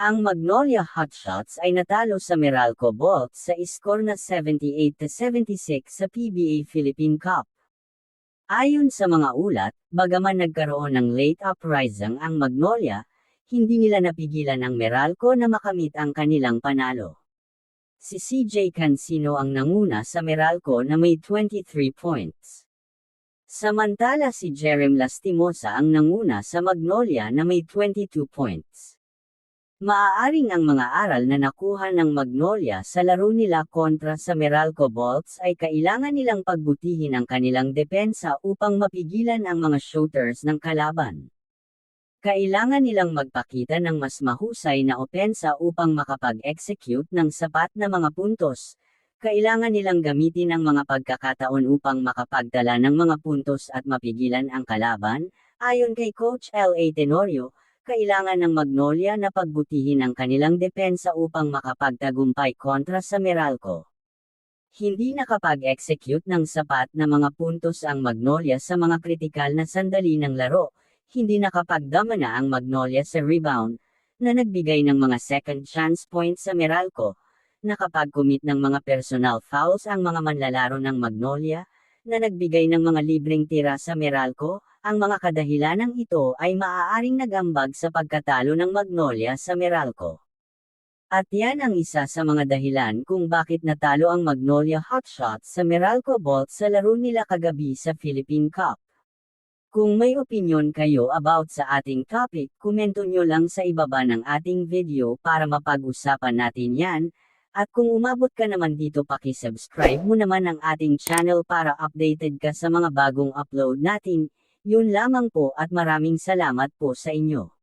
Ang Magnolia Hotshots ay natalo sa Meralco Bolt sa iskor na 78-76 sa PBA Philippine Cup. Ayon sa mga ulat, bagaman nagkaroon ng late uprising ang Magnolia, hindi nila napigilan ang Meralco na makamit ang kanilang panalo. Si CJ Cancino ang nanguna sa Meralco na may 23 points. Samantala si Jerem Lastimosa ang nanguna sa Magnolia na may 22 points. Maaaring ang mga aral na nakuha ng Magnolia sa laro nila kontra sa Meralco Bolts ay kailangan nilang pagbutihin ang kanilang depensa upang mapigilan ang mga shooters ng kalaban. Kailangan nilang magpakita ng mas mahusay na opensa upang makapag-execute ng sapat na mga puntos. Kailangan nilang gamitin ang mga pagkakataon upang makapagdala ng mga puntos at mapigilan ang kalaban, ayon kay Coach L.A. Tenorio, kailangan ng Magnolia na pagbutihin ang kanilang depensa upang makapagtagumpay kontra sa Meralco. Hindi nakapag-execute ng sapat na mga puntos ang Magnolia sa mga kritikal na sandali ng laro, hindi nakapagdamana ang Magnolia sa rebound, na nagbigay ng mga second chance points sa Meralco, nakapag-commit ng mga personal fouls ang mga manlalaro ng Magnolia, na nagbigay ng mga libreng tira sa Meralco, ang mga kadahilanang ito ay maaaring nagambag sa pagkatalo ng Magnolia sa Meralco. At yan ang isa sa mga dahilan kung bakit natalo ang Magnolia Hotshots sa Meralco Bolt sa laro nila kagabi sa Philippine Cup. Kung may opinion kayo about sa ating topic, komento nyo lang sa ibaba ng ating video para mapag-usapan natin yan, at kung umabot ka naman dito paki-subscribe mo naman ang ating channel para updated ka sa mga bagong upload natin, yun lamang po at maraming salamat po sa inyo.